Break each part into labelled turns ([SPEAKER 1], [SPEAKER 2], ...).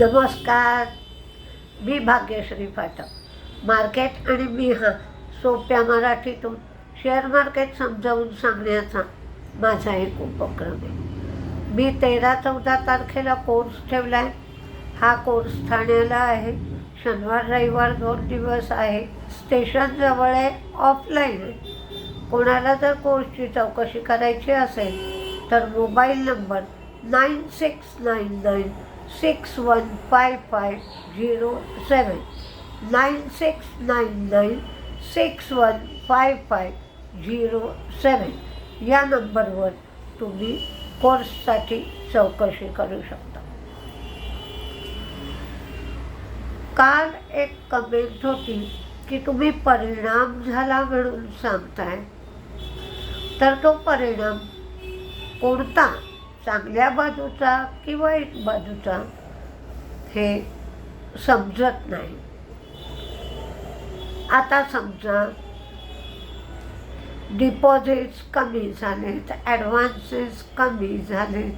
[SPEAKER 1] नमस्कार. मी भाग्यश्री पाठक. मार्केट आणि मी हा सोप्या मराठीतून शेअर मार्केट समजावून सांगण्याचा माझा एक उपक्रम आहे. मी तेरा चौदा तारखेला कोर्स ठेवला आहे हा कोर्स ठाण्याला आहे. शनिवार रविवार दोन दिवस आहे. स्टेशनजवळ आहे. ऑफलाईन आहे. कोणाला जर कोर्सची चौकशी करायची असेल तर mobile number nine six nine nine six one five five zero seven nine six nine nine six one five five zero seven या नंबरवर तुम्ही कोर्ससाठी चौकशी करू शकता. काल एक कमेंट होती की तुम्ही परिणाम झाला म्हणून सांगताय. तर तो परिणाम कोणता? चांगल्या बाजूचा की वाईट बाजूचा हे समजत नाही. आता समजा डिपॉझिट्स कमी झालेत ॲडव्हान्सेस कमी झालेत.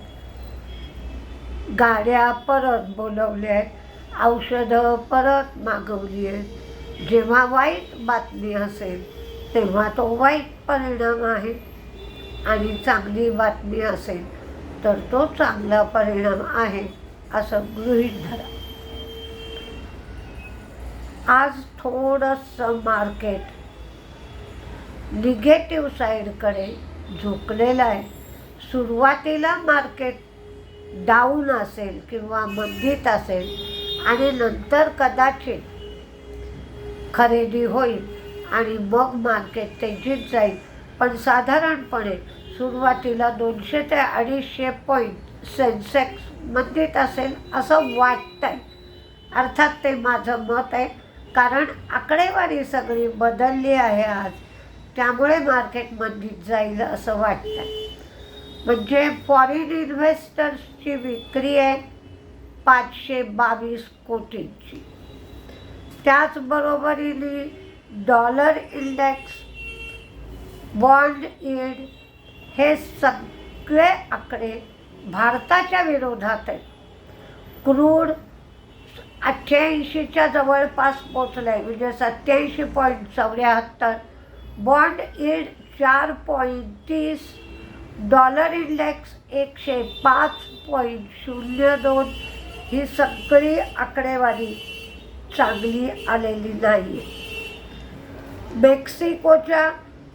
[SPEAKER 1] गाड्या परत बोलवल्या आहेत औषधं परत मागवली आहेत जेव्हा वाईट बातमी असेल तेव्हा तो वाईट परिणाम आहे. आणि चांगली बातमी असेल तर तो चांगला परिणाम आहे असं गृहीत धरा. आज थोडंसं मार्केट निगेटिव्ह साईडकडे झुकलेलं आहे. सुरुवातीला मार्केट डाऊन असेल किंवा मंदीत असेल आणि नंतर कदाचित खरेदी होईल आणि मग मार्केट तेजीत जाईल. पण साधारणपणे सुरुवातीला दोनशे ते अडीचशे पॉईंट सेन्सेक्स मंदीत असेल असं वाटतंय. अर्थात ते माझं मत आहे. कारण आकडेवारी सगळी बदलली आहे आज. त्यामुळे मार्केट मंदीत जाईल असं वाटतं म्हणजे फॉरेन इन्व्हेस्टर्सची विक्री आहे पाचशे बावीस कोटींची. त्याचबरोबरीने डॉलर इंडेक्स बॉन्ड इंड हे सगळे आकडे भारताच्या विरोधात आहेत. क्रूड अठ्ठ्याऐंशीच्या जवळपास पोचलं आहे म्हणजे सत्याऐंशी पॉईंट चौऱ्याहत्तर. बॉन्ड इड चार पॉईंट तीस. डॉलर इंडेक्स एकशे पाच पॉईंट शून्य दोन. ही सगळी आकडेवारी चांगली आलेली नाही आहे मेक्सिकोच्या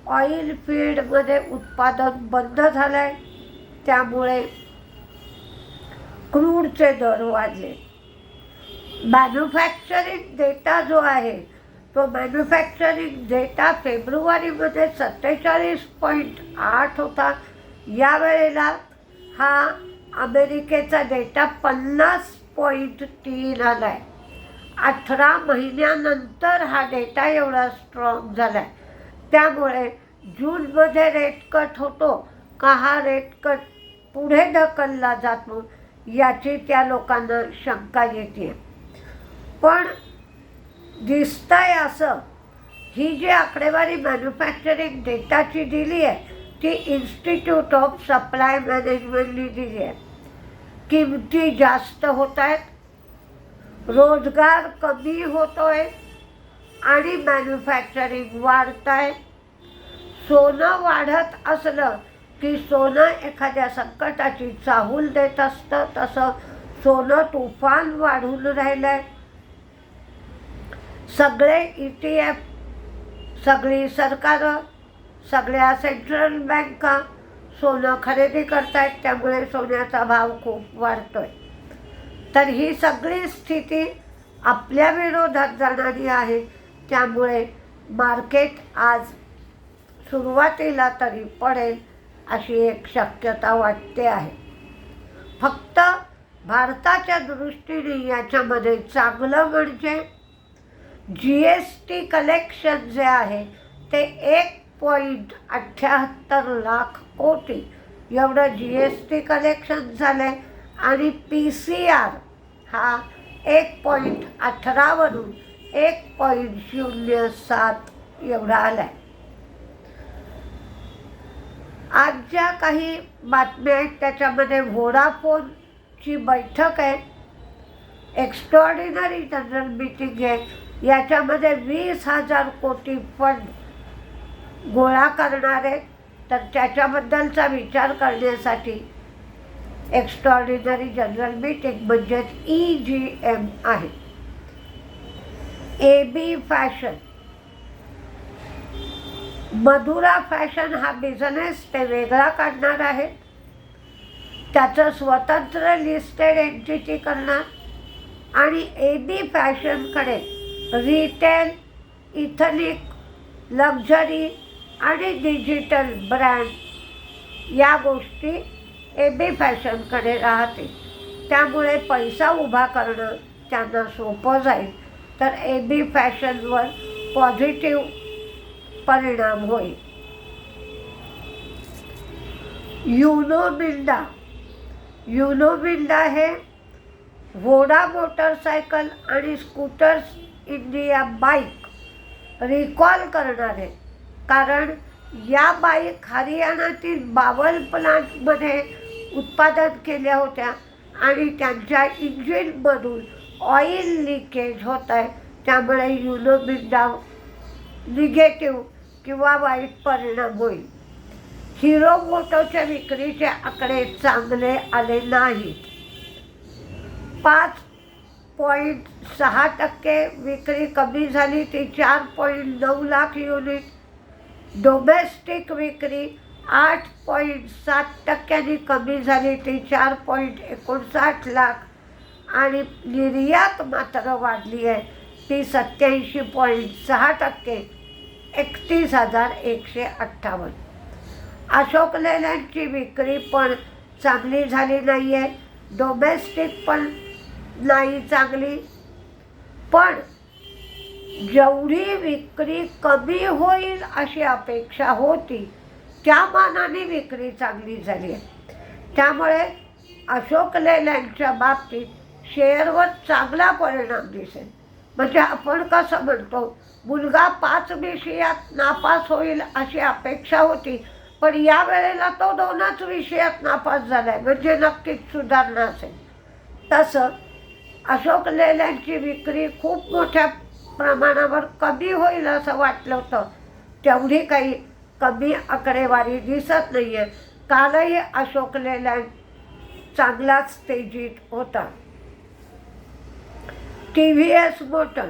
[SPEAKER 1] ऑइल फील्डमध्ये उत्पादन बंद झालं आहे त्यामुळे क्रूडचे दर वाढले. मॅन्युफॅक्चरिंग डेटा जो आहे तो मॅन्युफॅक्चरिंग डेटा फेब्रुवारीमध्ये सत्तेचाळीस पॉईंट आठ होता. यावेळेला हा अमेरिकेचा डेटा पन्नास पॉईंट तीन आला आहे अठरा महिन्यानंतर हा डेटा एवढा स्ट्रॉंग झाला आहे त्यामुळे जूनमध्ये रेट कट होतो. का हा रेट कट पुढे ढकलला जातो याची त्या लोकांना शंका येते. पण दिसतंय असं. ही जी आकडेवारी मॅन्युफॅक्चरिंग डेटाची दिली आहे ती इन्स्टिट्यूट ऑफ सप्लाय मॅनेजमेंटनी दिली आहे. किमती जास्त होत आहेत. रोजगार कमी होतो आहे आणि मॅन्युफॅक्चरिंग वाढत आहे सोनं वाढत असलं की सोनं एखाद्या संकटाची चाहूल देत असतं. तसं सोनं तुफान वाढून राहिलं आहे सगळे ई टी एफ सगळी सरकारं सगळ्या सेंट्रल बँका सोनं खरेदी करतायत. त्यामुळे सोन्याचा भाव खूप वाढतोय. तर ही सगळी स्थिती आपल्या विरोधात जाणारी आहे. त्यामुळे मार्केट आज सुरुवातीला तरी पडेल अशी एक शक्यता वाटते आहे. फक्त भारताच्या दृष्टीने याच्यामध्ये चांगलं म्हणजे जी एस टी कलेक्शन जे आहे ते एक पॉईंट अठ्ठ्याहत्तर लाख कोटी एवढं जी एस टी कलेक्शन झालं आहे आणि पी सी आर हा एक पॉईंट अठरावरून एक पॉईंट शून्य सात एवढा आला आहे आज ज्या काही बातम्या आहेत त्याच्यामध्ये व्होडाफोनची बैठक आहे. एक्स्ट्रॉर्डिनरी जनरल मीटिंग आहे. याच्यामध्ये वीस हजार कोटी फंड गोळा करणार आहे तर त्याच्याबद्दलचा विचार करण्यासाठी एक्स्ट्रॉर्डिनरी जनरल मीटिंग म्हणजेच ई जी एम आहे. A B fashion Madhura fashion हा बिझनेस ते वेगळा काढणार आहे. त्याचं स्वतंत्र लिस्टेड एंटिटी करणार. आणि ए बी फॅशनकडे रिटेल इथनिक लक्झरी आणि डिजिटल ब्रँड या गोष्टी ए बी फॅशनकडे राहतील. त्यामुळे पैसा उभा करणं त्यांना सोपं जाईल. तर ए बी फॅशनवर पॉझिटिव्ह परिणाम होईल. युनो बिल्डा हे वोडा मोटरसायकल आणि स्कूटर्स इंडिया बाईक रिकॉल करणार. आहे कारण या बाईक हरियाणातील बावल प्लांटमध्ये उत्पादन केल्या होत्या आणि त्यांच्या इंजिनमधून ऑइल लिकेज होत आहे. त्यामुळे युनोबिक डाव निगेटिव्ह किंवा वाईट परिणाम होईल. हिरो मोटोच्या विक्रीचे आकडे चांगले आले नाहीत. पाच पॉईंट सहा टक्के विक्री कमी झाली ती चार पॉईंट नऊ लाख युनिट. डोमेस्टिक विक्री आठ पॉईंट सात टक्क्यांनी कमी झाली ती चार पॉईंट एकोणसाठ लाख. आणि निर्यात मात्र वाढली आहे. ती सत्याऐंशी पॉईंट सहा टक्के एकतीस हजार एकशे अठ्ठावन्न. अशोक लेलँडची विक्री पण चांगली झाली नाही आहे डोमेस्टिक पण नाही चांगली. पण जेवढी विक्री कमी होईल अशी अपेक्षा होती त्या मानाने विक्री चांगली झाली आहे. त्यामुळे अशोक लेलँडच्या बाबतीत शेअरवर चांगला परिणाम दिसेल. म्हणजे आपण कसं म्हणतो मुलगा पाच विषयात नापास होईल अशी अपेक्षा होती पण या वेळेला तो दोनच विषयात नापास झाला आहे म्हणजे नक्कीच सुधारणा असेल. तसं अशोक लेलँडची विक्री खूप मोठ्या प्रमाणावर कमी होईल असं वाटलं होतं. तेवढी काही कमी आकडेवारी दिसत नाही आहे कालही अशोक लेलँड चांगलाच तेजीत होता. T V S motor.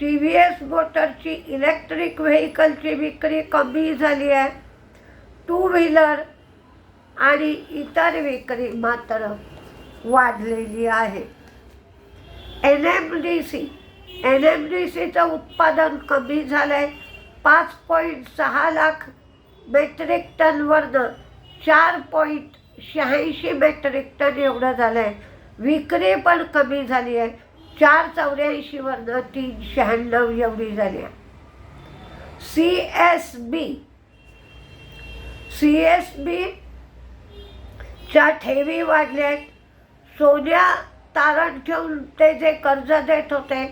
[SPEAKER 1] T V S मोटरची इलेक्ट्रिक व्हेकलची विक्री कमी झाली आहे. टू व्हीलर आणि इतर विक्री मात्र वाढलेली आहे. N M D C N M D सीचं उत्पादन कमी झालं आहे पाच पॉईंट सहा लाख मेट्रिक टनवरनं चार पॉईंट शहाऐंशी मेट्रिक टन एवढं झालं आहे विक्री पण कमी झाली आहे. चार चौऱ्याऐंशीवरनं तीन शहाण्णव एवढी झाली आहे. C S B C S बीच्या ठेवी वाढल्या आहेत सोन्या तारण ठेवून ते जे कर्ज देत होते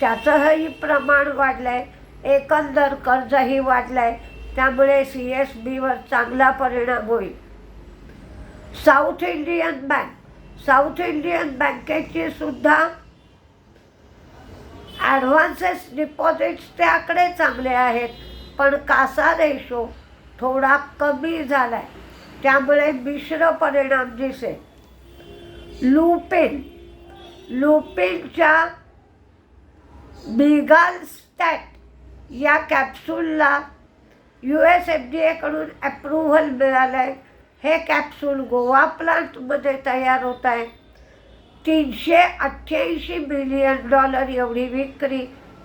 [SPEAKER 1] त्याचंही प्रमाण वाढलं आहे एकंदर कर्जही वाढलं आहे त्यामुळे सी एस बीवर चांगला परिणाम होईल. South Indian bank South Indian बँकेची सुद्धा ॲडव्हान्सेस डिपॉझिट्स आकडे चांगले आहेत. पण कासा रेशो थोडा कमी झाला आहे त्यामुळे मिश्र परिणाम दिसेल. लुपिन. लुपिनच्या बिगाल स्टॅट या कॅप्सूलला यू एस एफ डी एकडून ॲप्रुव्हल मिळालं आहे हे कॅप्सूल गोवा प्लांटमध्ये तयार होत आहे. तीनशे अठ्ठ्याऐंशी मिलियन डॉलर एवढी विक्री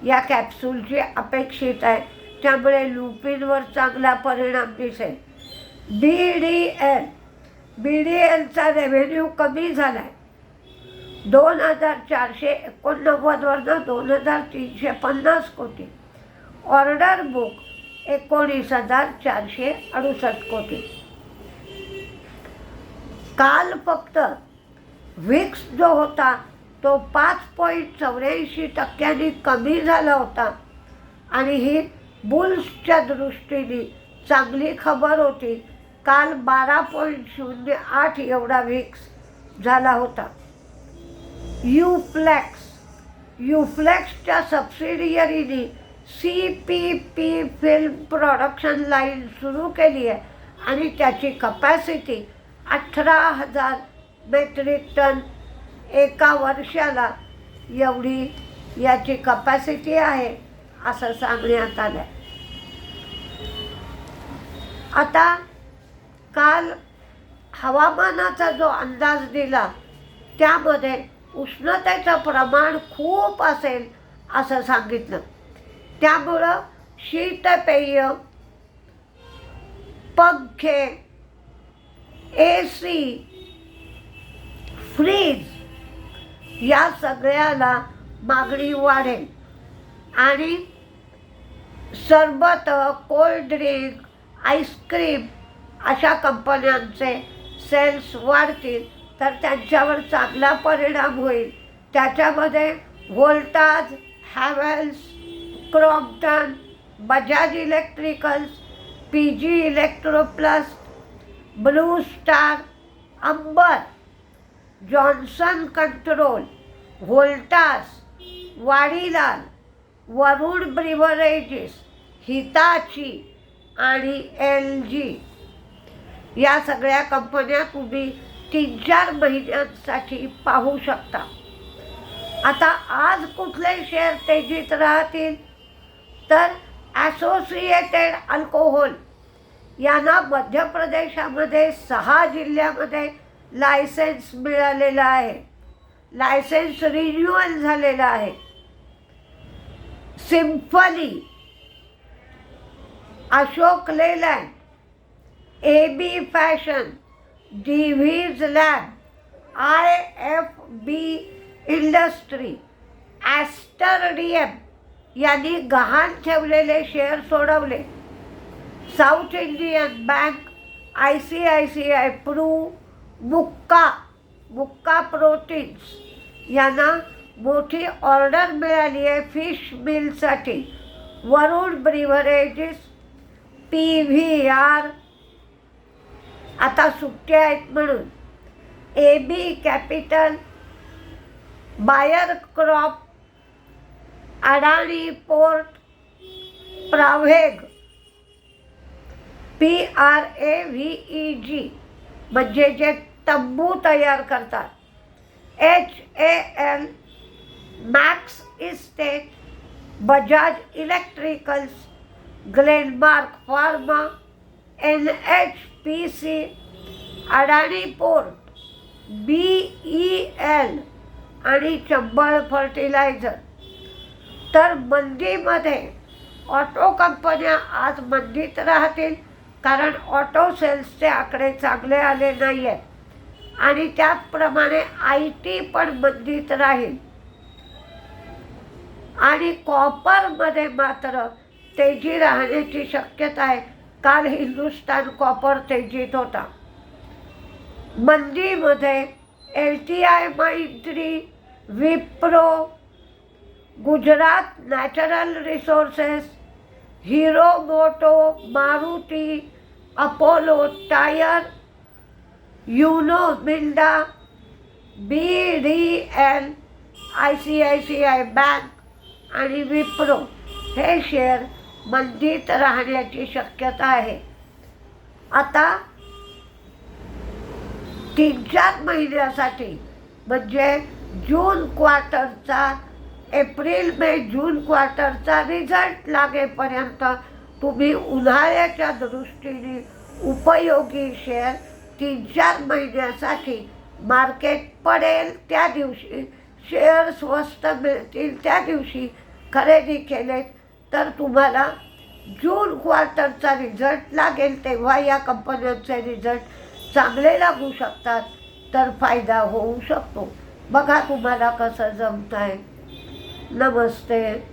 [SPEAKER 1] या कॅप्सूलची अपेक्षित आहे. त्यामुळे लुपिनवर चांगला परिणाम दिसेल. B D L B D एलचा revenue कमी झाला आहे दोन हजार चारशे एकोणनव्वदवरनं दोन हजार तीनशे पन्नास कोटी. ऑर्डर बुक एकोणीस हजार चारशे अडुसष्ट कोटी. काल फक्त विक्स जो होता. तो पाच पॉईंट चौऱ्याऐंशी टक्क्यांनी कमी झाला होता. आणि ही बुल्सच्या दृष्टीने चांगली खबर होती. काल बारा पॉईंट शून्य आठ एवढा विक्स झाला होता. युफ्लेक्स. युफ्लेक्सच्या सबसिडियरीने C P P film production line सुरू केली आहे. आणि त्याची कपॅसिटी अठरा हजार मेट्रिक टन एका वर्षाला एवढी याची कपॅसिटी आहे असं सांगण्यात आलं आहे आता काल हवामानाचा जो अंदाज दिला त्यामध्ये उष्णतेचं प्रमाण खूप असेल असं सांगितलं. त्यामुळं शीतपेय पंखे ए सी फ्रीज या सगळ्याला मागणी वाढेल. आणि सरबत कोल्ड ड्रिंक आईस्क्रीम अशा कंपन्यांचे सेल्स वाढतील तर त्यांच्यावर चांगला परिणाम होईल. त्याच्यामध्ये Voltas Havells Crompton Bajaj electricals P G Electroplast Blue Star Amber Johnson control Voltas Vadilal Varun Beverages Hitachi आणि एल जी या सगळ्या कंपन्या तुम्ही तीन चार महिन्यांसाठी पाहू शकता. आता आज कुठले शेअर तेजीत राहतील? तर ॲसोसिएटेड अल्कोहोल यांना मध्य प्रदेशामध्ये सहा जिल्ह्यामध्ये लायसेन्स मिळालेला आहे. लायसेन्स रिन्युअल झालेला आहे. Symphony Ashok Leyland A B fashion Divi's lab I F B industry Aster D M यांनी गहाण ठेवलेले शेअर सोडवले. South Indian bank I C I C I Pru Mukka Mukka proteins. यांना मोठी ऑर्डर मिळाली आहे fish मिलसाठी. Varun beverages P V R. आता सुट्ट्या आहेत म्हणून. A B capital Bayer crop Adani port Praveg. P R A V E G. म्हणजे जे तंबू तयार करतात. H A L Max estate Bajaj electricals Glenmark pharma N H P C Adani port B E L आणि Chambal fertiliser तर मंदीमध्ये auto कंपन्या आज मंदीत राहतील कारण ऑटो सेल्सचे आकडे चांगले आले नाही आहेत आणि त्याचप्रमाणे आय टी पण मंदीत राहील. आणि कॉपरमध्ये मात्र तेजी राहण्याची शक्यता आहे. काल हिंदुस्तान कॉपर तेजीत होता. मंदीमध्ये एल टी आय मैत्री Wipro Gujarat natural resources Hero moto Maruti Apollo tyre Uno Minda B D L I C I C I bank आणि विप्रो हे शेअर मंदीत राहण्याची शक्यता आहे. आता तीन चार महिन्यासाठी म्हणजे जून क्वार्टरचा एप्रिल मे जून क्वार्टरचा रिझल्ट लागेपर्यंत तुम्ही उन्हाळ्याच्या दृष्टीने उपयोगी शेअर तीन चार महिन्यासाठी मार्केट पडेल त्या दिवशी शेअर स्वस्त मिळतील त्या दिवशी खरेदी केलेत. तर तुम्हाला जून क्वार्टरचा रिझल्ट लागेल तेव्हा या कंपन्यांचे रिझल्ट चांगले लागू शकतात. तर फायदा होऊ शकतो. बघा तुम्हाला कसं जमत आहे नमस्ते.